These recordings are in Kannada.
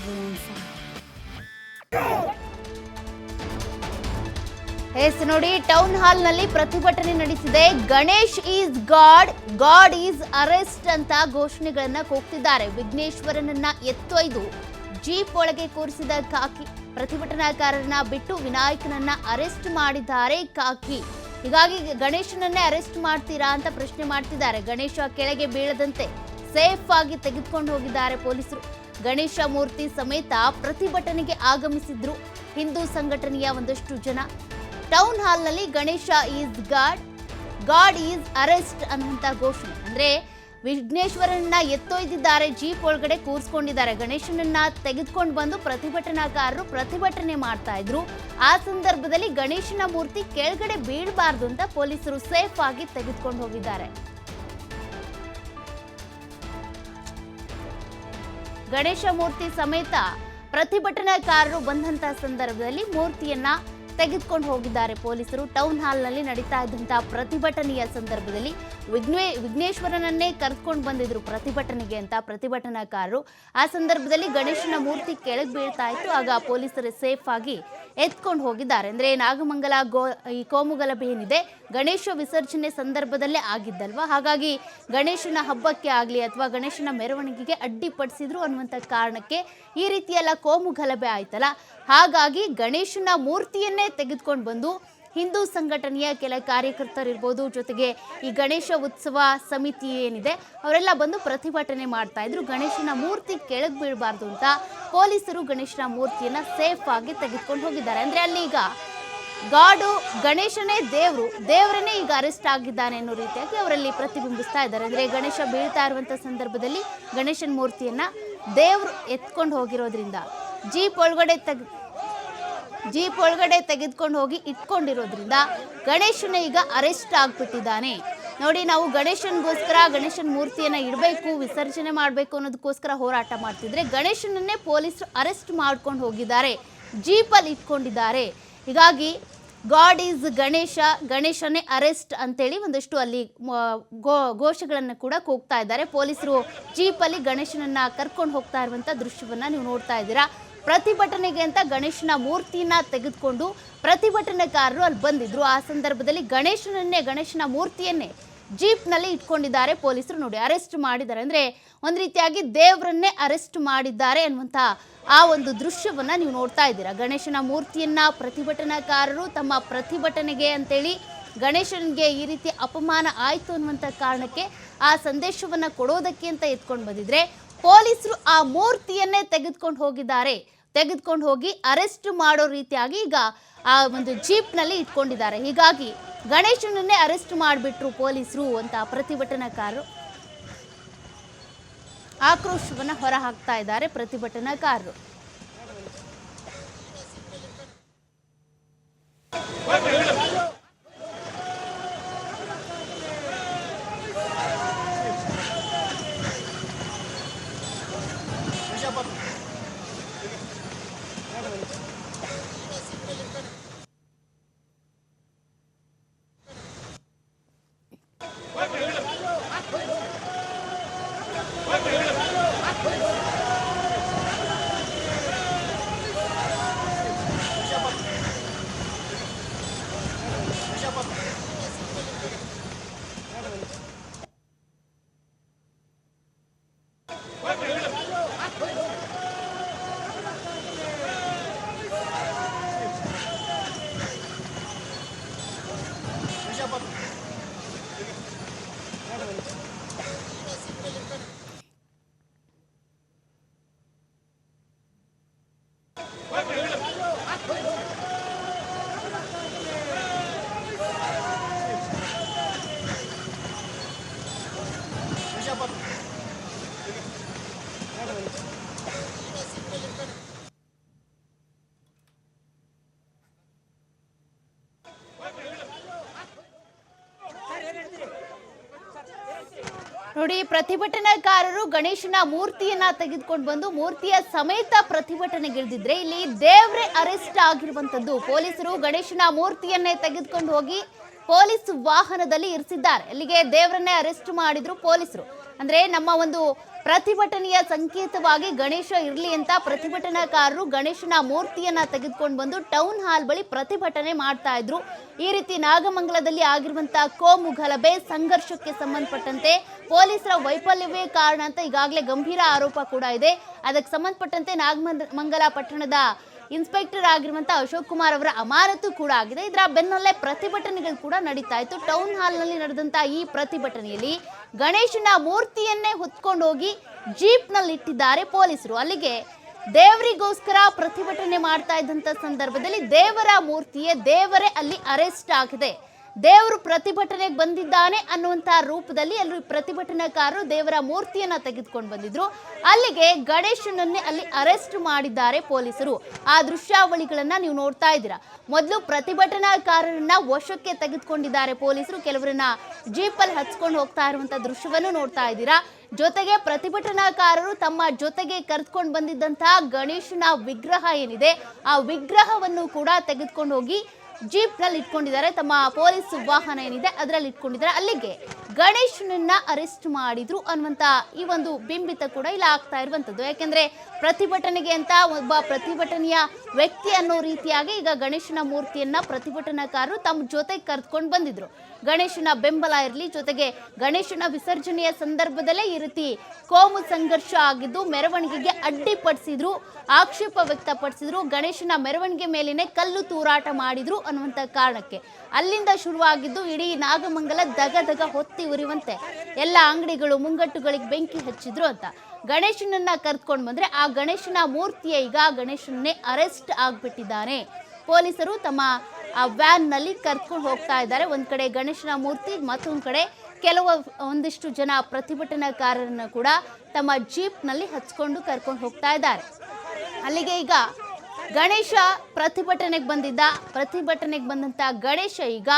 everyone fine. ಎಸ್ ನೋಡಿ ಟೌನ್ ಹಾಲ್ನಲ್ಲಿ ಪ್ರತಿಭಟನೆ ನಡೆಸಿದೆ. Ganesh is god god is arrest ಅಂತ ಘೋಷಣೆಗಳನ್ನ ಕೂಗ್ತಿದ್ದಾರೆ. ವಿಘ್ನೇಶ್ವರನನ್ನ ಎತ್ತೊಯ್ದು ಜೀಪ್ ಒಳಗೆ ಕೂರಿಸಿದ ಕಾಕಿ, ಪ್ರತಿಭಟನಾಕಾರರನ್ನ ಬಿಟ್ಟು ವಿನಾಯಕನನ್ನ ಅರೆಸ್ಟ್ ಮಾಡಿದ್ದಾರೆ ಕಾಕಿ. ಹೀಗಾಗಿ ಗಣೇಶನನ್ನೇ ಅರೆಸ್ಟ್ ಮಾಡ್ತೀರಾ ಅಂತ ಪ್ರಶ್ನೆ ಮಾಡ್ತಿದ್ದಾರೆ. ಗಣೇಶ ಕೆಳಗೆ ಬೀಳದಂತೆ ಸೇಫ್ ಆಗಿ ತೆಗೆದುಕೊಂಡು ಹೋಗಿದ್ದಾರೆ ಪೊಲೀಸರು. ಗಣೇಶ ಮೂರ್ತಿ ಸಮೇತ ಪ್ರತಿಭಟನೆಗೆ ಆಗಮಿಸಿದ್ರು. ಹಿಂದೂ ಸಂಘಟನೆಯ ಒಂದಷ್ಟು ಜನ. ಟೌನ್ ಹಾಲ್ನಲ್ಲಿ Ganesha is god god is arrest ಅನ್ನುವಂಥ ಘೋಷಣೆ. ಅಂದ್ರೆ ವಿಘ್ನೇಶ್ವರನ್ನ ಎತ್ತೊಯ್ದಿದ್ದಾರೆ ಜೀಪ್ ಒಳಗಡೆ ಕೂರಿಸ್ಕೊಂಡಿದ್ದಾರೆ. ಗಣೇಶನನ್ನ ತೆಗೆದುಕೊಂಡು ಬಂದು ಪ್ರತಿಭಟನಾಕಾರರು ಪ್ರತಿಭಟನೆ ಮಾಡ್ತಾ ಇದ್ರು. ಆ ಸಂದರ್ಭದಲ್ಲಿ ಗಣೇಶನ ಮೂರ್ತಿ ಕೆಳಗಡೆ ಬೀಳಬಾರ್ದು ಅಂತ ಪೊಲೀಸರು ಸೇಫ್ ಆಗಿ ತೆಗೆದುಕೊಂಡು ಹೋಗಿದ್ದಾರೆ. ಗಣೇಶ ಮೂರ್ತಿ ಸಮೇತ ಪ್ರತಿಭಟನಾಕಾರರು ಬಂದಂತಹ ಸಂದರ್ಭದಲ್ಲಿ ಮೂರ್ತಿಯನ್ನ ತೆಗೆದುಕೊಂಡು ಹೋಗಿದ್ದಾರೆ. ಪೊಲೀಸರು ಟೌನ್ ಹಾಲ್ನಲ್ಲಿ ನಡೀತಾ ಇದ್ದಂತಹ ಪ್ರತಿಭಟನೆಯ ಸಂದರ್ಭದಲ್ಲಿ ವಿಘ್ನೇ, ವಿಘ್ನೇಶ್ವರನನ್ನೇ ಕರೆದುಕೊಂಡು ಬಂದಿದ್ರು ಪ್ರತಿಭಟನೆಗೆ ಅಂತ ಪ್ರತಿಭಟನಾಕಾರರು. ಆ ಸಂದರ್ಭದಲ್ಲಿ ಗಣೇಶನ ಮೂರ್ತಿ ಕೆಳಗೆ ಬೀಳ್ತಾ ಇತ್ತು. ಆಗ ಪೊಲೀಸರು ಸೇಫ್ ಆಗಿ ಎತ್ಕೊಂಡು ಹೋಗಿದ್ದಾರೆ. ಅಂದ್ರೆ ನಾಗಮಂಗಲ ಗೋ, ಈ ಕೋಮುಗಲಭೆ ಏನಿದೆ ಗಣೇಶ ವಿಸರ್ಜನೆ ಸಂದರ್ಭದಲ್ಲೇ ಆಗಿದ್ದಲ್ವಾ? ಹಾಗಾಗಿ ಗಣೇಶನ ಹಬ್ಬಕ್ಕೆ ಆಗಲಿ ಅಥವಾ ಗಣೇಶನ ಮೆರವಣಿಗೆಗೆ ಅಡ್ಡಿಪಡಿಸಿದ್ರು ಅನ್ನುವಂಥ ಕಾರಣಕ್ಕೆ ಈ ರೀತಿಯೆಲ್ಲ ಕೋಮು ಗಲಭೆ ಆಯ್ತಲ್ಲ? ಹಾಗಾಗಿ ಗಣೇಶನ ಮೂರ್ತಿಯನ್ನೇ ತೆಗೆದುಕೊಂಡು ಬಂದು ಹಿಂದೂ ಸಂಘಟನೆಯ ಕೆಲ ಕಾರ್ಯಕರ್ತರಿರ್ಬೋದು. ಜೊತೆಗೆ ಈ ಗಣೇಶ ಉತ್ಸವ ಸಮಿತಿ ಏನಿದೆ, ಅವರೆಲ್ಲ ಬಂದು ಪ್ರತಿಭಟನೆ ಮಾಡ್ತಾ ಇದ್ರು. ಗಣೇಶನ ಮೂರ್ತಿ ಕೆಳಗೆ ಬೀಳಬಾರ್ದು ಅಂತ ಪೊಲೀಸರು ಗಣೇಶನ ಮೂರ್ತಿಯನ್ನ ಸೇಫ್ ಆಗಿ ತೆಗೆದುಕೊಂಡು ಹೋಗಿದ್ದಾರೆ. ಅಂದ್ರೆ ಅಲ್ಲಿ ಈಗ ಗಾಡು ಗಣೇಶನೇ ದೇವರು, ದೇವರನ್ನೇ ಈಗ ಅರೆಸ್ಟ್ ಆಗಿದ್ದಾನೆ ಅನ್ನೋ ರೀತಿಯಾಗಿ ಅವರಲ್ಲಿ ಪ್ರತಿಬಿಂಬಿಸ್ತಾ ಇದ್ದಾರೆ. ಅಂದ್ರೆ ಗಣೇಶ ಬೀಳ್ತಾ ಇರುವಂತ ಸಂದರ್ಭದಲ್ಲಿ ಗಣೇಶನ ಮೂರ್ತಿಯನ್ನ ದೇವ್ರು ಎತ್ಕೊಂಡು ಹೋಗಿರೋದ್ರಿಂದ ಜೀಪ್ ಒಳಗಡೆ ತೆಗ್ ಜೀಪ್ ಒಳಗಡೆ ತೆಗೆದುಕೊಂಡು ಹೋಗಿ ಇಟ್ಕೊಂಡಿರೋದ್ರಿಂದ ಗಣೇಶನ ಈಗ ಅರೆಸ್ಟ್ ಆಗ್ಬಿಟ್ಟಿದ್ದಾನೆ. ನೋಡಿ, ನಾವು ಗಣೇಶನ್ಗೋಸ್ಕರ, ಗಣೇಶನ ಮೂರ್ತಿಯನ್ನ ಇಡಬೇಕು, ವಿಸರ್ಜನೆ ಮಾಡಬೇಕು ಅನ್ನೋದಕ್ಕೋಸ್ಕರ ಹೋರಾಟ ಮಾಡ್ತಿದ್ರೆ ಗಣೇಶನನ್ನೇ ಪೊಲೀಸರು ಅರೆಸ್ಟ್ ಮಾಡ್ಕೊಂಡು ಹೋಗಿದ್ದಾರೆ. ಜೀಪಲ್ಲಿ ಇಟ್ಕೊಂಡಿದ್ದಾರೆ. ಹೀಗಾಗಿ ಗಾಡ್ ಈಸ್ ಗಣೇಶ, ಗಣೇಶನೇ ಅರೆಸ್ಟ್ ಅಂತೇಳಿ ಒಂದಷ್ಟು ಅಲ್ಲಿ ಗೋ, ಘೋಷಗಳನ್ನು ಕೂಡ ಕೂಗ್ತಾ ಇದ್ದಾರೆ. ಪೊಲೀಸರು ಜೀಪಲ್ಲಿ ಗಣೇಶನನ್ನ ಕರ್ಕೊಂಡು ಹೋಗ್ತಾ ಇರುವಂಥ ದೃಶ್ಯವನ್ನು ನೀವು ನೋಡ್ತಾ ಇದ್ದೀರಾ. ಪ್ರತಿಭಟನೆಗೆ ಅಂತ ಗಣೇಶನ ಮೂರ್ತಿನ ತೆಗೆದುಕೊಂಡು ಪ್ರತಿಭಟನೆಕಾರರು ಅಲ್ಲಿ ಬಂದಿದ್ರು. ಆ ಸಂದರ್ಭದಲ್ಲಿ ಗಣೇಶನನ್ನೇ, ಗಣೇಶನ ಮೂರ್ತಿಯನ್ನೇ ಜೀಪ್ನಲ್ಲಿ ಇಟ್ಕೊಂಡಿದ್ದಾರೆ ಪೊಲೀಸರು. ನೋಡಿ, ಅರೆಸ್ಟ್ ಮಾಡಿದ್ದಾರೆ. ಅಂದ್ರೆ ಒಂದು ರೀತಿಯಾಗಿ ದೇವರನ್ನೇ ಅರೆಸ್ಟ್ ಮಾಡಿದ್ದಾರೆ ಅನ್ನುವಂಥ ಆ ಒಂದು ದೃಶ್ಯವನ್ನ ನೀವು ನೋಡ್ತಾ ಇದ್ದೀರಾ. ಗಣೇಶನ ಮೂರ್ತಿಯನ್ನ ಪ್ರತಿಭಟನಾಕಾರರು ತಮ್ಮ ಪ್ರತಿಭಟನೆಗೆ ಅಂತೇಳಿ ಗಣೇಶನಿಗೆ ಈ ರೀತಿ ಅಪಮಾನ ಆಯಿತು ಅನ್ನುವಂಥ ಕಾರಣಕ್ಕೆ ಆ ಸಂದೇಶವನ್ನ ಕೊಡೋದಕ್ಕೆ ಅಂತ ಎತ್ಕೊಂಡು ಬಂದಿದ್ರೆ ಪೊಲೀಸರು ಆ ಮೂರ್ತಿಯನ್ನೇ ತೆಗೆದುಕೊಂಡು ಹೋಗಿದ್ದಾರೆ. ತೆಗೆದುಕೊಂಡು ಹೋಗಿ ಅರೆಸ್ಟ್ ಮಾಡೋ ರೀತಿಯಾಗಿ ಈಗ ಆ ಒಂದು ಜೀಪ್ನಲ್ಲಿ ಇಟ್ಕೊಂಡಿದ್ದಾರೆ. ಹೀಗಾಗಿ ಗಣೇಶನನ್ನೇ ಅರೆಸ್ಟ್ ಮಾಡಿಬಿಟ್ರು ಪೊಲೀಸರು ಅಂತ ಪ್ರತಿಭಟನಾಕಾರರು. ಆಕ್ರೋಶವನ್ನು ಹೊರಹಾಕ್ತಾ ಇದ್ದಾರೆ ಪ್ರತಿಭಟನಾಕಾರರು. Wait, wait. ನೋಡಿ, ಪ್ರತಿಭಟನಾಕಾರರು ಗಣೇಶನ ಮೂರ್ತಿಯನ್ನ ತೆಗೆದುಕೊಂಡು ಬಂದು ಮೂರ್ತಿಯ ಸಮೇತ ಪ್ರತಿಭಟನೆಗಿಳಿದಿದ್ರೆ ಇಲ್ಲಿ ದೇವ್ರೆ ಅರೆಸ್ಟ್ ಆಗಿರುವಂತದ್ದು ಪೊಲೀಸರು ಗಣೇಶನ ಮೂರ್ತಿಯನ್ನೇ ತೆಗೆದುಕೊಂಡು ಹೋಗಿ ಪೊಲೀಸ್ ವಾಹನದಲ್ಲಿ ಇರಿಸಿದ್ದಾರೆ. ಅಲ್ಲಿಗೆ ದೇವರನ್ನೇ ಅರೆಸ್ಟ್ ಮಾಡಿದ್ರು ಪೊಲೀಸರು. ಅಂದ್ರೆ ನಮ್ಮ ಒಂದು ಪ್ರತಿಭಟನೆಯ ಸಂಕೇತವಾಗಿ ಗಣೇಶ ಇರಲಿ ಅಂತ ಪ್ರತಿಭಟನಾಕಾರರು ಗಣೇಶನ ಮೂರ್ತಿಯನ್ನ ತೆಗೆದುಕೊಂಡು ಬಂದು ಟೌನ್ ಹಾಲ್ ಬಳಿ ಪ್ರತಿಭಟನೆ ಮಾಡ್ತಾ ಇದ್ರು. ಈ ರೀತಿ ನಾಗಮಂಗಲದಲ್ಲಿ ಆಗಿರುವಂತಹ ಕೋಮು ಗಲಭೆ ಸಂಘರ್ಷಕ್ಕೆ ಸಂಬಂಧಪಟ್ಟಂತೆ ಪೊಲೀಸರ ವೈಫಲ್ಯವೇ ಕಾರಣ ಅಂತ ಈಗಾಗಲೇ ಗಂಭೀರ ಆರೋಪ ಕೂಡ ಇದೆ. ಅದಕ್ಕೆ ಸಂಬಂಧಪಟ್ಟಂತೆ ನಾಗಮಂಗಲ ಪಟ್ಟಣದ ಇನ್ಸ್ಪೆಕ್ಟರ್ ಆಗಿರುವಂತಹ ಅಶೋಕ್ ಕುಮಾರ್ ಅವರ ಅಮಾನತು ಕೂಡ ಆಗಿದೆ. ಇದರ ಬೆನ್ನಲ್ಲೇ ಪ್ರತಿಭಟನೆಗಳು ಕೂಡ ನಡೀತಾ ಇತ್ತು. ಟೌನ್ ಹಾಲ್ನಲ್ಲಿ ನಡೆದಂತಹ ಈ ಪ್ರತಿಭಟನೆಯಲ್ಲಿ ಗಣೇಶನ ಮೂರ್ತಿಯನ್ನೇ ಹೊತ್ಕೊಂಡು ಹೋಗಿ ಜೀಪ್ನಲ್ಲಿ ಇಟ್ಟಿದ್ದಾರೆ ಪೊಲೀಸರು. ಅಲ್ಲಿಗೆ ದೇವರಿಗೋಸ್ಕರ ಪ್ರತಿಭಟನೆ ಮಾಡ್ತಾ ಇದ್ದಂತ ಸಂದರ್ಭದಲ್ಲಿ ದೇವರ ಮೂರ್ತಿಯೇ ದೇವರೇ ಅಲ್ಲಿ ಅರೆಸ್ಟ್ ಆಗಿದೆ. ದೇವರು ಪ್ರತಿಭಟನೆಗೆ ಬಂದಿದ್ದಾನೆ ಅನ್ನುವಂತ ರೂಪದಲ್ಲಿ ಎಲ್ಲರೂ ಪ್ರತಿಭಟನಾಕಾರರು ದೇವರ ಮೂರ್ತಿಯನ್ನ ತೆಗೆದುಕೊಂಡು ಬಂದಿದ್ರು. ಅಲ್ಲಿಗೆ ಗಣೇಶನನ್ನೇ ಅಲ್ಲಿ ಅರೆಸ್ಟ್ ಮಾಡಿದ್ದಾರೆ ಪೊಲೀಸರು. ಆ ದೃಶ್ಯಾವಳಿಗಳನ್ನ ನೀವು ನೋಡ್ತಾ ಇದ್ದೀರಾ. ಮೊದಲು ಪ್ರತಿಭಟನಾಕಾರರನ್ನ ವಶಕ್ಕೆ ತೆಗೆದುಕೊಂಡಿದ್ದಾರೆ ಪೊಲೀಸರು. ಕೆಲವರನ್ನ ಜೀಪಲ್ಲಿ ಹಚ್ಕೊಂಡು ಹೋಗ್ತಾ ಇರುವಂತ ದೃಶ್ಯವನ್ನು ನೋಡ್ತಾ ಇದ್ದೀರಾ. ಜೊತೆಗೆ ಪ್ರತಿಭಟನಾಕಾರರು ತಮ್ಮ ಜೊತೆಗೆ ಕರೆದುಕೊಂಡು ಬಂದಿದ್ದಂತಹ ಗಣೇಶನ ವಿಗ್ರಹ ಏನಿದೆ, ಆ ವಿಗ್ರಹವನ್ನು ಕೂಡ ತೆಗೆದುಕೊಂಡು ಹೋಗಿ ಜೀಪ್ನಲ್ಲಿ ಇಟ್ಕೊಂಡಿದ್ದಾರೆ. ತಮ್ಮ ಪೊಲೀಸ್ ವಾಹನ ಏನಿದೆ ಅದರಲ್ಲಿ ಇಟ್ಕೊಂಡಿದ್ದಾರೆ. ಅಲ್ಲಿಗೆ ಗಣೇಶನನ್ನ ಅರೆಸ್ಟ್ ಮಾಡಿದ್ರು ಅನ್ನುವಂತ ಈ ಒಂದು ಬಿಂಬಿತ ಕೂಡ ಇಲ್ಲಿ ಆಗ್ತಾ ಇರುವಂತದ್ದು ಯಾಕೆಂದ್ರೆ ಪ್ರತಿಭಟನೆಗೆ ಅಂತ ಒಬ್ಬ ಪ್ರತಿಭಟನೆಯ ವ್ಯಕ್ತಿ ಅನ್ನೋ ರೀತಿಯಾಗಿ ಈಗ ಗಣೇಶನ ಮೂರ್ತಿಯನ್ನ ಪ್ರತಿಭಟನಾಕಾರರು ತಮ್ಮ ಜೊತೆ ಕರೆದುಕೊಂಡು ಬಂದಿದ್ರು. ಗಣೇಶನ ಬೆಂಬಲ ಇರಲಿ, ಜೊತೆಗೆ ಗಣೇಶನ ವಿಸರ್ಜನೆಯ ಸಂದರ್ಭದಲ್ಲೇ ಈ ರೀತಿ ಕೋಮು ಸಂಘರ್ಷ ಆಗಿದ್ದು ಮೆರವಣಿಗೆಗೆ ಅಡ್ಡಿಪಡಿಸಿದ್ರು, ಆಕ್ಷೇಪ ವ್ಯಕ್ತಪಡಿಸಿದ್ರು, ಗಣೇಶನ ಮೆರವಣಿಗೆ ಮೇಲೇನೆ ಕಲ್ಲು ತೂರಾಟ ಮಾಡಿದ್ರು ಅನ್ನುವಂಥ ಕಾರಣಕ್ಕೆ. ಅಲ್ಲಿಂದ ಶುರುವಾಗಿದ್ದು ಇಡೀ ನಾಗಮಂಗಲ ದಗ ದಗ ಹೊತ್ತಿ ಉರಿಯುವಂತೆ ಎಲ್ಲ ಅಂಗಡಿಗಳು ಮುಂಗಟ್ಟುಗಳಿಗೆ ಬೆಂಕಿ ಹಚ್ಚಿದ್ರು ಅಂತ. ಗಣೇಶನನ್ನ ಕರ್ತ್ಕೊಂಡು ಬಂದ್ರೆ ಆ ಗಣೇಶನ ಮೂರ್ತಿಯ ಈಗ ಗಣೇಶನನ್ನೇ ಅರೆಸ್ಟ್ ಆಗ್ಬಿಟ್ಟಿದ್ದಾನೆ. ಪೊಲೀಸರು ತಮ್ಮ ಆ ವ್ಯಾನ್ನಲ್ಲಿ ಕರ್ಕೊಂಡು ಹೋಗ್ತಾ ಇದ್ದಾರೆ. ಒಂದ್ ಕಡೆ ಗಣೇಶನ ಮೂರ್ತಿ, ಮತ್ತೊಂದ್ ಕಡೆ ಕೆಲವು ಒಂದಿಷ್ಟು ಜನ ಪ್ರತಿಭಟನಾಕಾರರನ್ನ ಕೂಡ ತಮ್ಮ ಜೀಪ್ನಲ್ಲಿ ಹಚ್ಕೊಂಡು ಕರ್ಕೊಂಡು ಹೋಗ್ತಾ ಇದ್ದಾರೆ. ಅಲ್ಲಿಗೆ ಈಗ ಗಣೇಶ ಪ್ರತಿಭಟನೆಗೆ ಬಂದಿದ್ದ. ಪ್ರತಿಭಟನೆಗೆ ಬಂದಂತ ಗಣೇಶ ಈಗ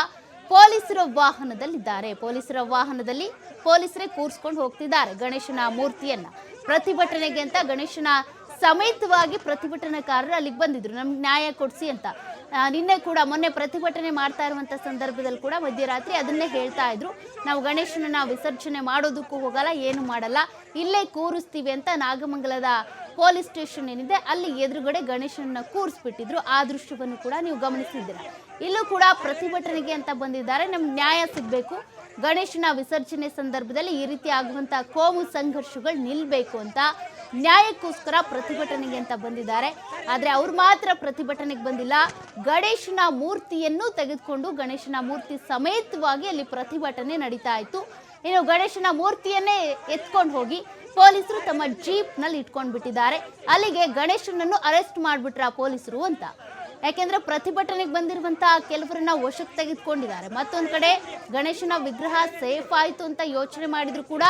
ಪೊಲೀಸರ ವಾಹನದಲ್ಲಿದ್ದಾರೆ. ಪೊಲೀಸರ ವಾಹನದಲ್ಲಿ ಪೊಲೀಸರೇ ಕೂರಿಸ್ಕೊಂಡು ಹೋಗ್ತಿದ್ದಾರೆ. ಗಣೇಶನ ಮೂರ್ತಿಯನ್ನ ಪ್ರತಿಭಟನೆಗೆ ಅಂತ ಗಣೇಶನ ಸಮೇತವಾಗಿ ಪ್ರತಿಭಟನಾಕಾರರು ಅಲ್ಲಿಗೆ ಬಂದಿದ್ರು. ನಮ್ಗೆ ನ್ಯಾಯ ಕೊಡಿಸಿ ಅಂತ. ನಿನ್ನೆ ಕೂಡ ಮೊನ್ನೆ ಪ್ರತಿಭಟನೆ ಮಾಡ್ತಾ ಇರುವಂಥ ಸಂದರ್ಭದಲ್ಲಿ ಕೂಡ ಮಧ್ಯರಾತ್ರಿ ಅದನ್ನೇ ಹೇಳ್ತಾ ಇದ್ರು. ನಾವು ಗಣೇಶನನ್ನ ವಿಸರ್ಜನೆ ಮಾಡೋದಕ್ಕೂ ಹೋಗಲ್ಲ, ಏನು ಮಾಡಲ್ಲ. ಇಲ್ಲೇ ಕೂರಿಸ್ತೀವಿ ಅಂತ ನಾಗಮಂಗಲದ ಪೊಲೀಸ್ ಸ್ಟೇಷನ್ ಏನಿದೆ, ಅಲ್ಲಿ ಎದುರುಗಡೆ ಗಣೇಶನನ್ನ ಕೂರಿಸ್ಬಿಟ್ಟಿದ್ರು. ಆ ದೃಶ್ಯವನ್ನು ಕೂಡ ನೀವು ಗಮನಿಸಿದ್ದೀರ? ಇಲ್ಲೂ ಕೂಡ ಪ್ರತಿಭಟನೆಗೆ ಅಂತ ಬಂದಿದ್ದಾರೆ. ನಮ್ಗೆ ನ್ಯಾಯ ಸಿಗಬೇಕು. ಗಣೇಶನ ವಿಸರ್ಜನೆ ಸಂದರ್ಭದಲ್ಲಿ ಈ ರೀತಿ ಆಗುವಂತ ಕೋಮು ಸಂಘರ್ಷಗಳು ನಿಲ್ಲಬೇಕು ಅಂತ ನ್ಯಾಯಕ್ಕೋಸ್ಕರ ಪ್ರತಿಭಟನೆಗೆ ಅಂತ ಬಂದಿದ್ದಾರೆ. ಆದ್ರೆ ಅವ್ರು ಮಾತ್ರ ಪ್ರತಿಭಟನೆಗೆ ಬಂದಿಲ್ಲ. ಗಣೇಶನ ಮೂರ್ತಿಯನ್ನು ತೆಗೆದುಕೊಂಡು ಗಣೇಶನ ಮೂರ್ತಿ ಸಮೇತವಾಗಿ ಅಲ್ಲಿ ಪ್ರತಿಭಟನೆ ನಡೀತಾ ಇತ್ತು. ಇನ್ನು ಗಣೇಶನ ಮೂರ್ತಿಯನ್ನೇ ಎತ್ಕೊಂಡು ಹೋಗಿ ಪೊಲೀಸರು ತಮ್ಮ ಜೀಪ್ನಲ್ಲಿ ಇಟ್ಕೊಂಡು ಬಿಟ್ಟಿದ್ದಾರೆ ಅಲ್ಲಿಗೆ ಗಣೇಶನನ್ನು ಅರೆಸ್ಟ್ ಮಾಡಿಬಿಟ್ರ ಪೊಲೀಸರು ಅಂತ. ಯಾಕೆಂದ್ರೆ ಪ್ರತಿಭಟನೆಗೆ ಬಂದಿರುವಂತಹ ಕೆಲವರನ್ನ ವಶಕ್ಕೆ ತೆಗೆದುಕೊಂಡಿದ್ದಾರೆ. ಮತ್ತೊಂದು ಕಡೆ ಗಣೇಶನ ವಿಗ್ರಹ ಸೇಫ್ ಆಯ್ತು ಅಂತ ಯೋಚನೆ ಮಾಡಿದ್ರು ಕೂಡ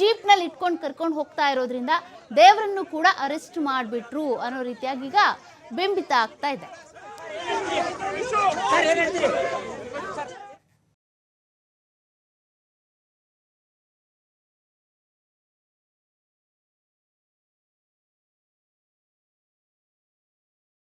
ಜೀಪ್ನಲ್ಲಿ ಇಟ್ಕೊಂಡು ಕರ್ಕೊಂಡು ಹೋಗ್ತಾ ಇರೋದ್ರಿಂದ ದೇವರನ್ನು ಕೂಡ ಅರೆಸ್ಟ್ ಮಾಡಿಬಿಟ್ರು ಅನ್ನೋ ರೀತಿಯಾಗಿ ಈಗ ಬಿಂಬಿತ ಆಗ್ತಾ ಇದೆ.